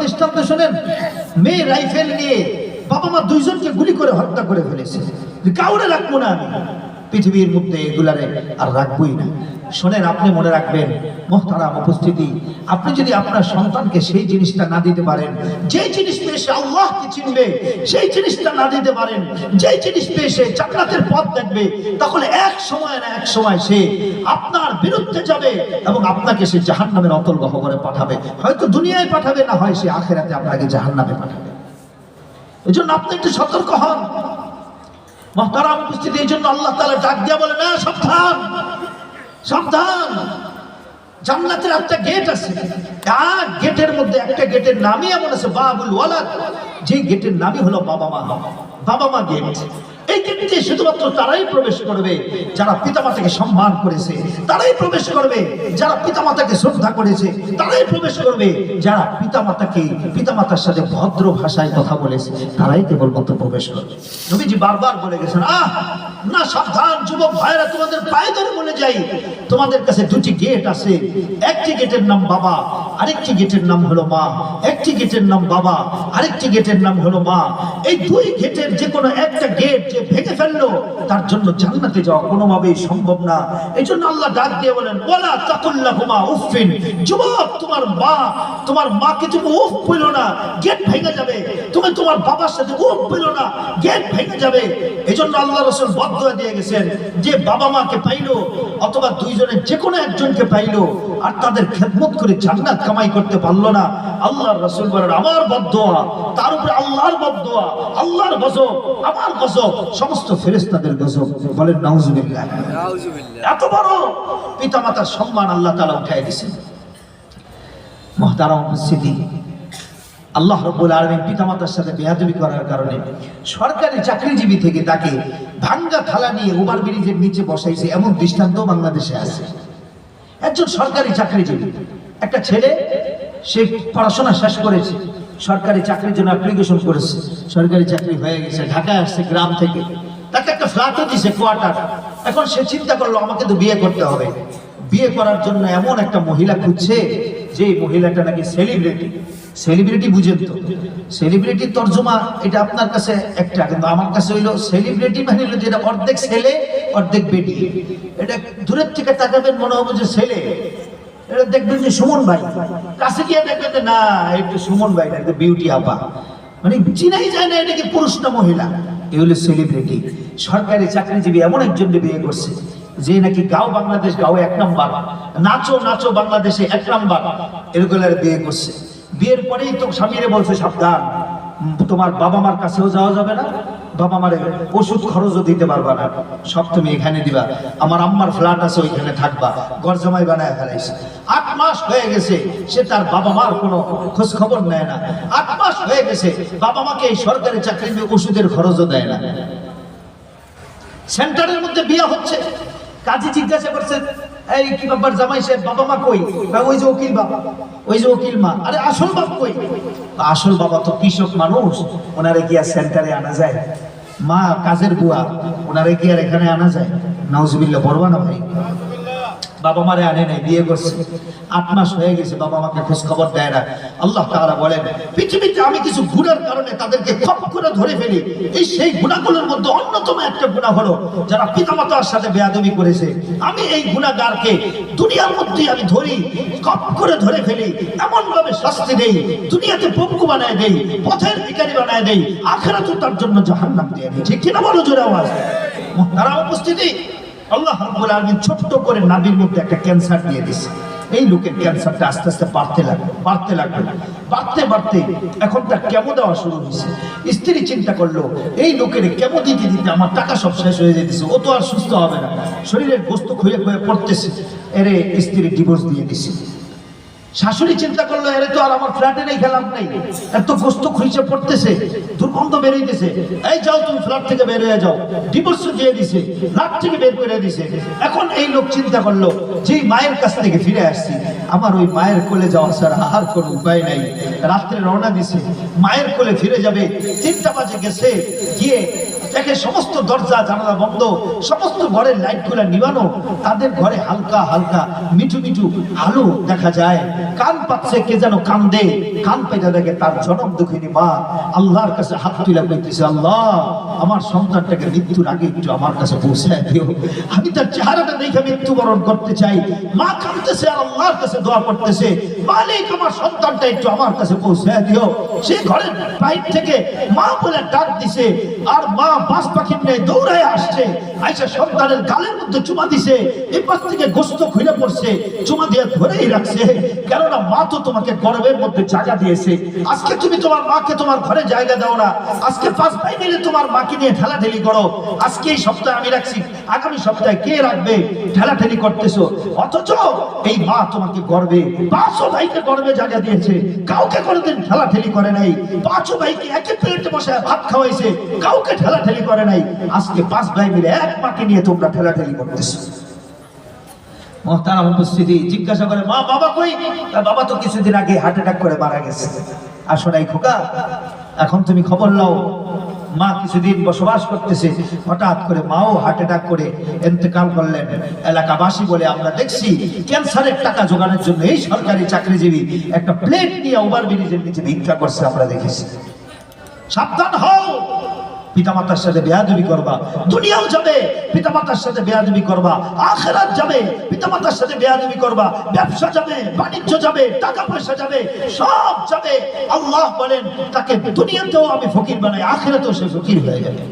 দৃষ্টান্ত শোনেন, মেয়ে রাইফেল নিয়ে বাবা মা দুইজনকে গুলি করে হত্যা করে ফেলেছে। কাউরে রাখব না আমি। পৃথিবীর মধ্যে এগুলারে আর রাখবোই না। শোনেন, আপনি মনে রাখবেন, মোহতারাম উপস্থিতি, আপনি যদি আপনার সন্তানকে সেই জিনিসটা না দিতে পারেন যে জিনিস পেয়ে সে আল্লাহকে চিনবে, সেই জিনিসটা না দিতে পারেন যে জিনিস পেয়ে সে জান্নাতের পথ দেখবে, তাহলে এক সময় না এক সময় সে আপনার বিরুদ্ধে যাবে এবং আপনাকে সে জাহান্নামের অতল গহবরে পাঠাবে। হয়তো দুনিয়ায় পাঠাবে, না হয় সে আখেরাতে আপনাকে জাহান্নামে পাঠাবে। এই জন্য আপনি একটু সতর্ক হন। মহতারাম উপস্থিতি, এই জন্য আল্লাহ তালা ডাক দিয়া বলে, না, সাবধান সাবধান। জান্নাতের একটা গেট আছে। আর গেটের মধ্যে একটা গেটের নামই এমন আছে, বাবুল ওয়ালাদ। যে গেটের নামই হলো বাবা মা। বাবা মা গেট এই দিয়ে শুধুমাত্র তারাই প্রবেশ করবে, যারা পিতামাতাকে সম্মান করেছে, তারাই প্রবেশ করবে, যারা পিতামাতাকে শ্রদ্ধা করেছে, তারাই প্রবেশ করবে, যারা পিতামাতাকে, পিতামাতার সাথে ভদ্র ভাষায় কথা বলেছে, তারাই কেবলমাত্র প্রবেশ করবে। নবীজি বারবার বলে গেছেন, আহ, না, সাবধান, যুবক ভাইরা তোমাদের পায়ে ধরে বলে যাই। তোমাদের কাছে দুটি গেট আছে, একটি গেটের নাম বাবা, আরেকটি গেটের নাম হলো মা, একটি গেটের নাম বাবা, আরেকটি গেটের নাম হলো মা। এই দুই গেটের যে কোনো একটা গেট যে ভেঙে ফেলল, তার জন্য জান্নাতে যাওয়া কোনোভাবেই সম্ভব না। এই জন্য আল্লাহ ডাক দিয়ে বলেন, ওয়ালা তাকুল্লাহুমা উফিন যুবক, তোমার মা, তোমার মাকে তুমি উফ বলো না, গেট ভেঙে যাবে। তুমি তোমার বাবার সাথে উফ বলো না, গেট ভেঙে যাবে। এই জন্য আল্লাহ রসুল বদয়া দিয়ে গেছেন যে বাবা মাকে পাইলো, অথবা দুইজনের যে কোনো একজনকে পাইলো, আর তাদের খেদমত করে জান্নাত কামাই করতে পারল না। আল্লাহর রসুল বলেন, আমার বদয়া তার উপরে আল্লাহর বদয়া আল্লাহর গজব, আমার গজব সমস্ত ফেরেশতাদের গজব বলেন নাউজুবিল্লাহ। এত বড় পিতামাতার সম্মান আল্লাহ তাআলা উঠাই দিয়েছেন। মহতারাম উপস্থিতি আল্লাহ রব্বুল আলমিন পিতামাতার সাথে বেয়াদবি করার কারণে সরকারি চাকরিজীবী থেকে তাকে ভাঙ্গা থালা নিয়ে ওভার ব্রিজের নিচে বসাইছে এমন দৃষ্টান্ত বাংলাদেশে আছে। একজন সরকারি চাকরিজীবী একটা ছেলে সে পড়াশোনা শেষ করেছে। সরকারি চাকরির জন্য অ্যাপ্লিকেশন করেছে। সরকারি চাকরি হয়ে গেছে, ঢাকায় আসছে গ্রাম থেকে। তাকে একটা ফ্ল্যাটও দিছে কোয়ার্টার এখন সে চিন্তা করল, আমাকে তো বিয়ে করতে হবে। বিয়ে করার জন্য এমন একটা মহিলা খুঁজছে, যে মহিলাটা নাকি সেলিব্রিটি সেলিব্রিটি বুঝেন তো। সেলিব্রিটি তর্জমা, এটা আপনার কাছে একটা, কিন্তু আমার কাছে হইল সেলিব্রিটি মানে হলো যেটা অর্ধেক ছেলে, অর্ধেক বেটি। এটা দূরের থেকে তাকাবেন, মনে হবে যে ছেলে। এটা দেখবেন যে সুমন ভাই। কাছে গিয়ে দেখবেন যে, না, এটা সুমন ভাই না, এটা বিউটি আপা। মানে চিনাই যায় না, এটা কি পুরুষ না মহিলা? এ হলো সেলিব্রিটি সরকারি চাকরিজীবী এমন একজন বিয়ে করছে, যে নাকি গাও বাংলাদেশ, গাও এক নাম্বার, নাচো নাচো বাংলাদেশে এক নাম্বার, এরকম বিয়ে করছে। বিয়ের পরেই তো স্বামীরে বলছে, সাবধান, তোমার বাবা মার কাছেও যাওয়া যাবে না। বাবা মারে ওষুধ খরচও দিতে পারবা না। সব তুমি এখানে দিবা। আমার আম্মার ফ্ল্যাট আছে, ওইখানে থাকবা। ঘর জামাই বানায় ফেলাইছে। আট মাস হয়ে গেছে, সে তার বাবা মার কোনো খোঁজ খবর নেয় না। আট মাস হয়ে গেছে, বাবা মাকে এই সরকারি চাকরি দিয়ে ওষুধের খরচও দেয় না। সেন্টারের মধ্যে বিয়ে হচ্ছে। কাজী জিজ্ঞাসা করছে, এই কি ব্যাপার জামাই সাহেব, বাবা মা কই? বা ওই যে উকিল বাবা, ওই যে উকিল মা। আরে, আসল বাবা কই? আসল বাবা তো কৃষক মানুষ, ওনারে আর সেন্টারে আনা যায়। মা কাজের বুয়া ওনারে কি আর এখানে আনা যায়? নাউজবিল্লা পড়বা না ভাই। বাবা মারে আনে নাই, বিয়ে করছে। আট মাস হয়ে গেছে, বাবা মাকে খোঁজ খবর দেয় না। আল্লাহ তাআলা বলেন, পৃথিবীতে আমি কিছু গুণার কারণে তাদেরকে খপ করে ধরে ফেলি। এই সেই গুণাগুলোর মধ্যে অন্যতম একটা গুণা হলো, যারা পিতামাতার সাথে বেয়াদবি করেছে। আমি এই গুণাগারকে দুনিয়ার মধ্যে আমি ধরি, খপ করে ধরে ফেলি। এমন ভাবে শাস্তি দেই, দুনিয়াতে পঙ্গু বানায় দেই, পথের ভিখারি বানায় দেই আখেরা তো তার জন্য জাহান্নাম দিয়ে দিই। ঠিক কিনা বলো জোরে আওয়াজ? তারা উপস্থিতি আল্লাহ রাব্বুল আলামিন ছোট্ট করে নাভির মধ্যে একটা ক্যান্সার দিয়ে দিছে। এই লোকের ক্যান্সারটা আস্তে আস্তে বাড়তে লাগবে বাড়তে লাগবে বাড়তে বাড়তে এখন তার কেমো দেওয়া শুরু হয়েছে। স্ত্রী চিন্তা করল, এই লোকের কেমো দিতে দিতে আমার টাকা সব শেষ হয়ে যেতেছে, ও তো আর সুস্থ হবে না। শরীরের বস্তু খুঁয়ে খুঁয়ে পড়তেছে। এরে স্ত্রী ডিভোর্স দিয়ে দিছে। শাশুড়ি চিন্তা করল এর তো আর আমার ফ্ল্যাটে নেই, খেলাম নেই। এত গোস্ত খুঁজে পড়তেছে, দুর্গন্ধ বেরোইতেছে। এই যাও তুমি ফ্ল্যাট থেকে বের হয়ে যাও। ডিভোর্স দিয়ে দিছে ফ্ল্যাট থেকে বের করে দিছে। এখন এই লোক চিন্তা করল যে মায়ের কাছ থেকে ফিরে আসছি, আমার ওই মায়ের কোলে যাওয়া ছাড়া আর কোনো উপায় নাই। রাত্রে রওনা দিছে, মায়ের কোলে ফিরে যাবে, তিনটা বাজে গেছে, গিয়ে দেখে সমস্ত দরজা, জানালা বন্ধ, সমস্ত ঘরের লাইটগুলো নিবানো, তাদের ঘরে হালকা হালকা মিঠু মিঠু আলো দেখা যায়। কান পাচ্ছে কে যেন কান্দে, কান পেতে দেখে তার জনম দুঃখিনী মা আল্লাহর কাছে হাত তুলে কইতেছে, আল্লাহ, আমার সন্তানটাকে মৃত্যুর আগে একটু আমার কাছে পৌঁছায় দিও। আমি তার চেহারাটা দেখে মৃত্যুবরণ করতে চাই। মা কাঁদতেছে আর আল্লাহর কাছে দোয়া করতেছে, মালিক আমার সন্তানটা একটু আমার কাছে পৌঁছায় দিও। সে ঘরের বাইর থেকে মা বলে ডাক দিছে, আর মা বাস পাখির নেই দৌড়ায় আসছে আইসা সন্তানের গালের মধ্যে চুমা দিছে, এই পাশ থেকে গোস্ত খুলে পড়ছে, চুমা দিয়ে ধরেই রাখছে। কেননা মা তো তোমাকে গর্বের মধ্যে জায়গা দিয়েছে। আজকে তুমি তোমার মাকে তোমার ঘরে জায়গা দাও না। আজকে পাঁচ ভাই মিলে তোমার মাকে নিয়ে ঠেলাঠেলি করো। আজকে এই সপ্তাহে আমি রাখছি, আগামী সপ্তাহে কে রাখবে? ঠেলাঠেলি করতেছো। অথচ এই মা তোমাকে গর্বে পাঁচশো ভাইকে গর্বে জায়গা দিয়েছে। কাউকে কোনোদিন ঠেলাঠেলি করে নাই। পাঁচশো ভাইকে একই প্লেটে বসে ভাত খাওয়াইছে, কাউকে ঠেলাঠেলি করে নাই। আজকে পাঁচ ভাই এক মাকে নিয়ে তোমরা ঠেলাঠেলি করতেছো। মহতারাম উপস্থিতি জিজ্ঞাসা করে, মা, বাবা কই? তা বাবা তো কিছুদিন আগে হার্ট অ্যাটাক করে মারা গেছে। আসো খোকা, এখন তুমি খবর নাও মা কিছুদিন বসবাস করতেছে, হঠাৎ করে মাও হার্ট অ্যাটাক করে এতেকাল করলেন। এলাকাবাসী বলে, আমরা দেখছি ক্যান্সারের টাকা জোগানোর জন্য এই সরকারি চাকরিজীবী একটা প্লেট নিয়ে ওভার ব্রিজের নিচে ভিক্ষা করছে, আমরা দেখেছি। সাবধান হও পিতামাতার সাথে বেয়াদবি করবা। দুনিয়াও যাবে, পিতামাতার সাথে বেয়াদবি করবা। আখেরাত যাবে, পিতামাতার সাথে বেয়াদবি করবা। ব্যবসা যাবে, বাণিজ্য যাবে টাকা পয়সা যাবে, সব যাবে। আল্লাহ বলেন, তাকে দুনিয়াতেও আমি ফকির বানাই, আখেরাতেও সে ফকির হয়ে যাবে।